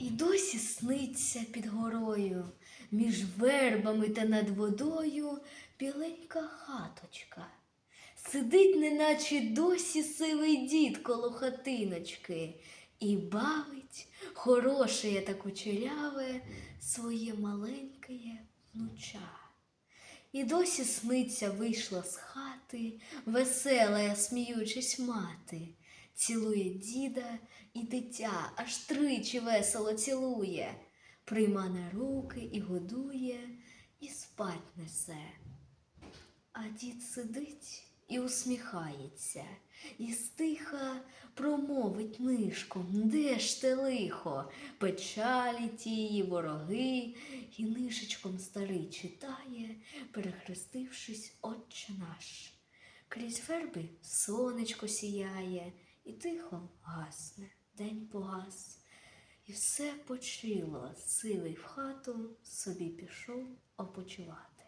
І досі сниться під горою, між вербами та над водою біленька хаточка. Сидить, неначе досі сивий дід коло хатиночки, і бавить хороше та кучеряве своє маленьке внуча. І досі сниться вийшла з хати, весела, сміючись мати, цілує діда і дитя, аж тричі весело цілує, прийма на руки і годує, і спать несе. А дід сидить і усміхається, і стиха промовить нишком, де ж те лихо, печалі тії, вороги, і нишечком старий читає, перехрестившись, Отче наш. Крізь верби сонечко сіяє, і тихо гасне, день погас. І все почило, силий в хату собі пішов опочивати.